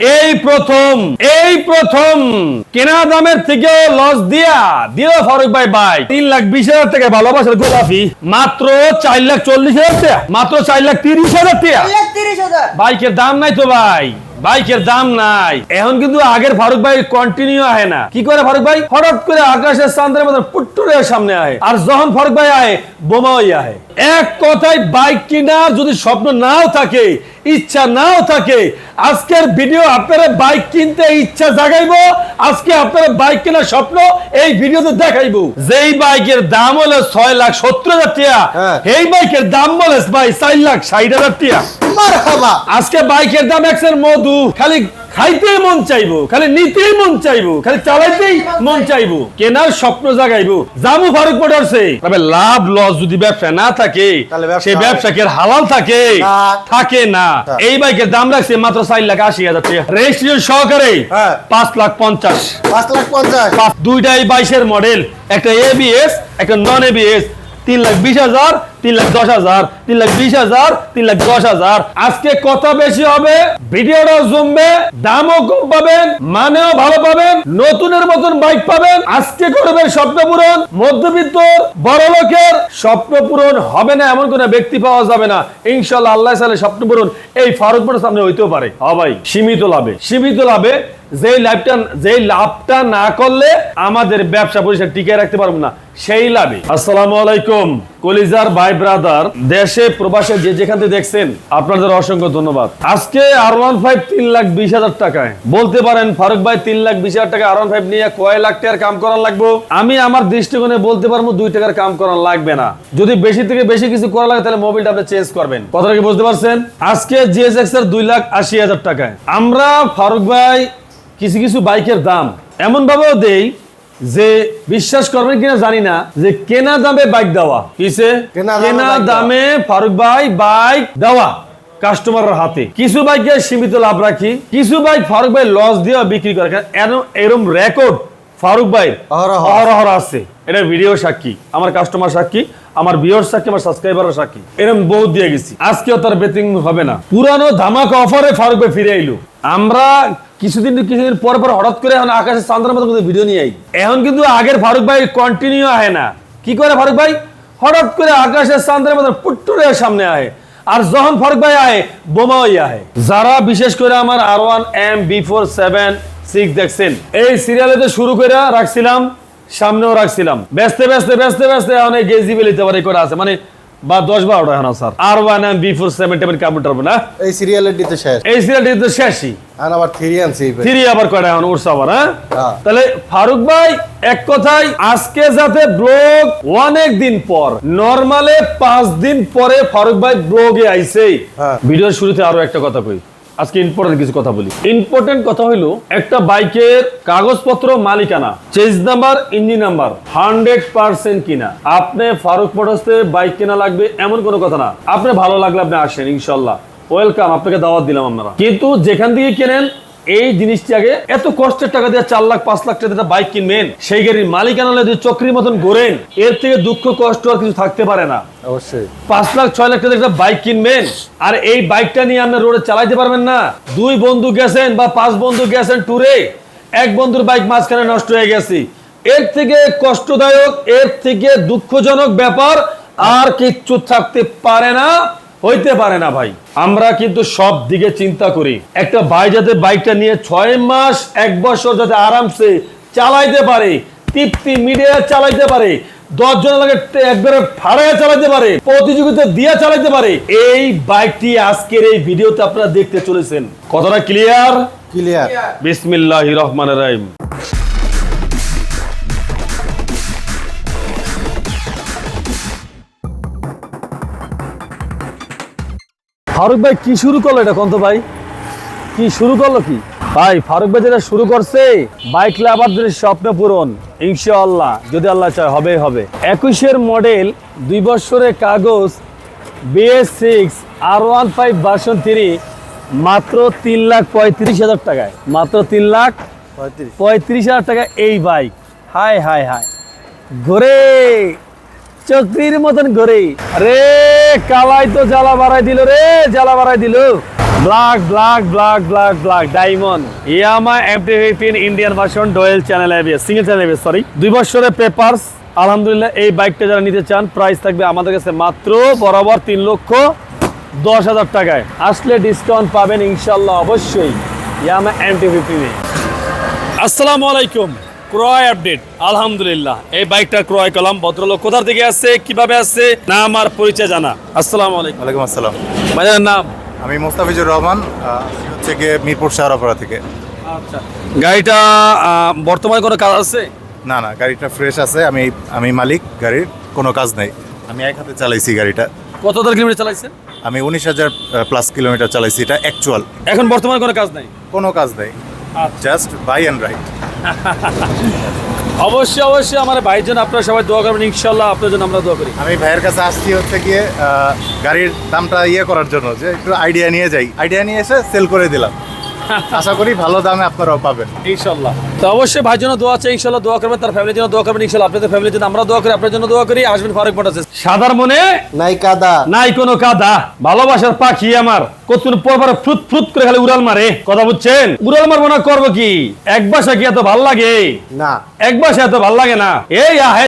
এই প্রথম এই প্রথম কেনা দামের থেকে লস দিয়া দিল ফারুক ভাই ভাই। তিন লাখ বিশ হাজার থেকে ভালোবাসার গোলাপি মাত্র চার লাখ চল্লিশ হাজার মাত্র চার লাখ তিরিশ হাজার ভাইকে তিরিশ হাজার। বাইকের দাম নাই তো ভাই। বাইকের দাম নাই। এখন কিন্তু আগের ফারুক ভাই কন্টিনিউ আহে না। কি করে ফারুক ভাই? হঠাৎ করে আকাশের চান্দের মতন পুট্টুরে সামনে আহে। আর যখন ফারুক ভাই আহে বোমাই আহে। এক কথায় বাইক কিনার যদি স্বপ্ন নাও থাকে ইচ্ছা নাও থাকে আজকের ভিডিও আপনারা বাইক কিনতে ইচ্ছা জাগাইবো আজকে আপনারা বাইক কেনার স্বপ্ন এই ভিডিওতে দেখাইবো। যেই বাইকের দাম হলো ছয় লাখ সত্তর হাজার টাকা হ্যাঁ। এই বাইকের দাম বলে ভাই চার লাখ ষাট হাজার টাকা। মারহাবা। আজকে বাইকের দাম একশের মধু। খালি খাইতেই মন চাইব খালি নিতেই মন চাইব খালি চালাইতেই মন চাইব কেনার স্বপ্ন জাগাইবো। জামু ফারুক মোটরসে। তবে লাভ লস যদি ব্যবসা না থাকে সেই। ব্যবসা কি হালাল থাকে? না। থাকে না। এই বাইকের দাম রাখছে মাত্র চার লাখ আশি হাজার টাকা। রেজিস্ট্রেশন সহকারে হ্যাঁ। পাঁচ লাখ পঞ্চাশ। পাঁচ লাখ পঞ্চাশ। দুইটাই বাইশের মডেল একটা এবিএস একটা নন এবিএস তিন লাখ বিশ হাজার তিন লাখ দশ হাজার, তিন লাখ বিশ হাজার, তিন লাখ দশ হাজার। আজকে কথা বেশি হবে, ভিডিওটাও জমবে, দামও কম পাবেন, মানেও ভালো পাবেন, নতুনের মতন বাইক পাবেন। আজকে করবেন স্বপ্ন পূরণ, মধ্যবিত্ত, বড় লোকের। স্বপ্ন পূরণ হবে না, এমন কোন ব্যক্তি পাওয়া যাবে না। ইনশাল্লাহ আল্লাহ সালে স্বপ্ন পূরণ এই ফারুক মোটর সামনে হইতেও পারে। হ্যাঁ ভাই, সীমিত লাভে। সীমিত লাভে যে লাভটা যে লাভটা না করলে আমাদের ব্যবসা পরিষেবা টিকে রাখতে পারব না, সেই লাভে। আসসালামু আলাইকুম। কলিজার ভাই ব্রাদার দেশে, প্রবাসে যে যেখান থেকে দেখছেন, আপনাদের অসংখ্য ধন্যবাদ। আজকে আর ওয়ান ফাইভ তিন লাখ বিশ হাজার টাকায়। বলতে পারেন, ফারুক ভাই তিন লাখ বিশ হাজার টাকা আর ওয়ান ফাইভ নিয়ে কয় লাখ টাকার কাম করার লাগবো? আমি আমার দৃষ্টিকোণে বলতে পারব, দুই টাকার কাম করার লাগবে না। যদি বেশি থেকে বেশি কিছু করা লাগে, তাহলে মোবিলটা আপনি চেঞ্জ করবেন। কথাটা কি বুঝতে পারছেন? আজকে জিএসএক্স এর দুই লাখ আশি হাজার টাকায়। আমরা ফারুক ভাই কিছু কিছু বাইকের দাম এমন ভাবেও দেই যে বিশ্বাস করবেন কিনা জানি না যে কেনা দামে বাইক দেওয়া। কিসে? কেনা দামে ফারুক ভাই বাইক দেওয়া কাস্টমারের হাতে। কিছু বাইকে সীমিত লাভ রাখি কিছু বাইক ফারুক ভাই লস দিয়ে বিক্রি করে। কারণ এরম রেকর্ড ফারুক ভাই অহরহ। অহরহ আছে। এটা ভিডিও সাক্ষী আমার কাস্টমার সাক্ষী আমার ভিউয়ার সাক্ষী আমার সাবস্ক্রাইবার সাক্ষী। এরকম বহুত দিয়ে গেছি। আজকেও তার বেতিং হবে না। পুরানো ধামাকা অফারে ফারুক ভাই ফিরে আইলো। আমরা কিছুদিন কিছুদিন পর পর হঠাৎ করে এখন আকাশের চান্দ্রের মতো কিন্তু ভিডিও নিয়ে আই। এখন কিন্তু আগের ফারুক ভাই কন্টিনিউ আহে না। কি করে ফারুক ভাই? হঠাৎ করে আকাশের চান্দ্রের মতো পুট্টুরে সামনে আহে। আর যখন ফারুক ভাই আহে বোমাই আহে। যারা বিশেষ করে আমার R one M B four seven six দেখছেন এই সিরিয়ালে তো শুরু করে রাখছিলাম সামনেও রাখছিলাম। ব্যস্তে ব্যস্তে ব্যস্তে ব্যস্তে অনেক গেজি বেলিতে পারে করে আছে। মানে বা দশ বারোটা এখন স্যার। আর one M B four seven seven computer না? এই সিরিয়ালের শেষ। এই সিরিয়ালটি তো শেষই। আর আবার থ্রি আনছি থ্রি আবার কয়টা এখন? উঠছে আবার হ্যাঁ? হ্যাঁ। তাহলে ফারুক ভাই এক কথায় আজকে যাতে ব্লগ অনেক দিন পর নরমালে পাঁচ দিন পরে ফারুক ভাই ব্লগে আইছে হ্যাঁ। ভিডিওর শুরুতে আরও একটা কথা কই। আজকে ইম্পর্টেন্ট কিছু কথা বলি। ইম্পর্টেন্ট কথা হইল, একটা বাইকের কাগজপত্র মালিকানা chassis number, engine number hundred percent কিনা। আপনি ফারুক মোটরসে বাইক কেনা লাগবে এমন কোনো কথা না। আপনি ভালো লাগলে আপনি আসেন, ইনশাল্লাহ। ওয়েলকাম আপনাকে দাওয়াত দিলাম আমরা। কিন্তু যেখান থেকে কেনেন এই জিনিসটি আগে এত কষ্টের টাকা দিয়ে চার লাখ পাঁচ লাখ টাকা দিয়ে বাইক কিনবেন সেই গাড়ির মালিকানা যদি চক্রির মতন ঘোরেন এর থেকে দুঃখ কষ্ট আর কিছু থাকতে পারে না। অবশ্যই। পাঁচ লাখ ছয় লাখ টাকা বাইক কিনবেন আর এই বাইকটা নিয়ে আপনি রোডে চালাইতে পারবেন না। দুই বন্ধু গেছেন বা পাঁচ বন্ধু গেছেন ট্যুরে এক বন্ধুর বাইক মাঝখানে নষ্ট হয়ে গেছে। এর থেকে কষ্টদায়ক এর থেকে দুঃখজনক ব্যাপার আর কিচ্ছু থাকতে পারে না। হইতে পারে না ভাই। আমরা কিন্তু সব দিকে চিন্তা করি। একটা ভাই যাতে বাইকটা নিয়ে ছয় মাস এক বছর যাতে আরামসে চালাইতে পারে তৃপ্তি মিডিয়া চালাইতে পারে দশ জন লাগে একবারে ভাড়ায় চালাতে পারে প্রতিযোগিতা দিয়ে চালাতে পারে এই বাইকটি আজকের এই ভিডিওতে আপনারা দেখতে চলেছেন। কথাটা ক্লিয়ার ক্লিয়ার বিসমিল্লাহ রহমান রাহিম। ফারুক ভাই কি শুরু করল এটা কন্ত ভাই? কি শুরু করল কি? ভাই ফারুক ভাই যেটা শুরু করছে বাইক লাভারদের স্বপ্ন পূরণ ইনশাআল্লাহ যদি আল্লাহ চায় হবে হবে। একুশের মডেল দুই বছরের কাগজ BS six R one five version three মাত্র তিন লাখ পঁয়ত্রিশ হাজার টাকায়। মাত্র তিন লাখ পঁয়ত্রিশ। পঁয়ত্রিশ হাজার টাকা এই বাইক। হায় হায় হায়। ঘোরে! চক্রির মতন ঘোরে। রে কালাই তো জ্বালা বাড়াই দিল রে, জ্বালা বাড়াই দিল। Black black black black black, diamond. Yamaha MT fifteen Indian version dual channel ABS single channel ABS sorry দুই বছরের পেপারস আলহামদুলিল্লাহ, এই বাইকটা যারা নিতে চান প্রাইস থাকবে আমাদের কাছে মাত্র বরাবর তিন লক্ষ দশ হাজার টাকায়। আসলে ডিসকাউন্ট পাবেন ইনশাল্লাহ অবশ্যই। ইয়ামা এমটি ফিফটিনে আসসালামু আলাইকুম। ক্রয় আপডেট আলহামদুলিল্লাহ। এই বাইকটা ক্রয় করলাম ভদ্রলোক কোথা থেকে আসছে কীভাবে আসছে নাম আর পরিচয় জানা। আসসালামু আলাইকুম। ওয়ালাইকুম আসসালাম। ভাইয়ের নাম? আমি মোস্তাফিজুর রহমান হচ্ছে গিয়ে মিরপুর শাহরাপাড়া থেকে। আচ্ছা। গাড়িটা বর্তমানে কোনো কাজ আছে? না না গাড়িটা ফ্রেশ আছে আমি আমি মালিক গাড়ির কোনো কাজ নেই। আমি এক হাতে চালাইছি গাড়িটা। কত হাজার কিলোমিটার চালাইছেন? আমি উনিশ হাজার প্লাস কিলোমিটার চালাইছি এটা অ্যাকচুয়াল এখন বর্তমানে কোনো কাজ নাই? কোনো কাজ নেই। জাস্ট বাই অ্যান্ড রাইট অবশ্যই অবশ্যই, আমার ভাইয়ের জন্য আপনারা সবাই দোয়া করবেন ইনশাল্লাহ আপনার জন্য আমরা দোয়া করি। আমি ভাইয়ের কাছে আসছি হচ্ছে গিয়ে গাড়ির দামটা ইয়ে করার জন্য, যে একটু আইডিয়া নিয়ে যাই। আইডিয়া নিয়ে এসে সেল করে দিলাম। আশা করি ভালো দামে আপনারাও পাবেন। ইনশাল্লাহ তো অবশ্যই ভাইয়ের জন্য দোয়া আছে ইনশাল্লাহ দোয়া করবেন তার ফ্যামিলির জন্য দোয়া করবেন ইনশাল্লাহ আপনাদের ফ্যামিলির জন্য আমরা দোয়া করি আপনার জন্য দোয়া করি। আসবেন ফারুক মোটরস সাদার মনে নাই কাদা। নাই কোনো কাদা। ভালোবাসার পাখি আমার। কতক্ষণ পর পর ফ্রুত ফ্রুত করে খালি উড়াল মারে। কথা বুঝছেন? উড়াল মারবো না করব কি? এক বাসা কি এত ভালো লাগে? না। এক বাসা এত ভালো লাগে না? এই আহে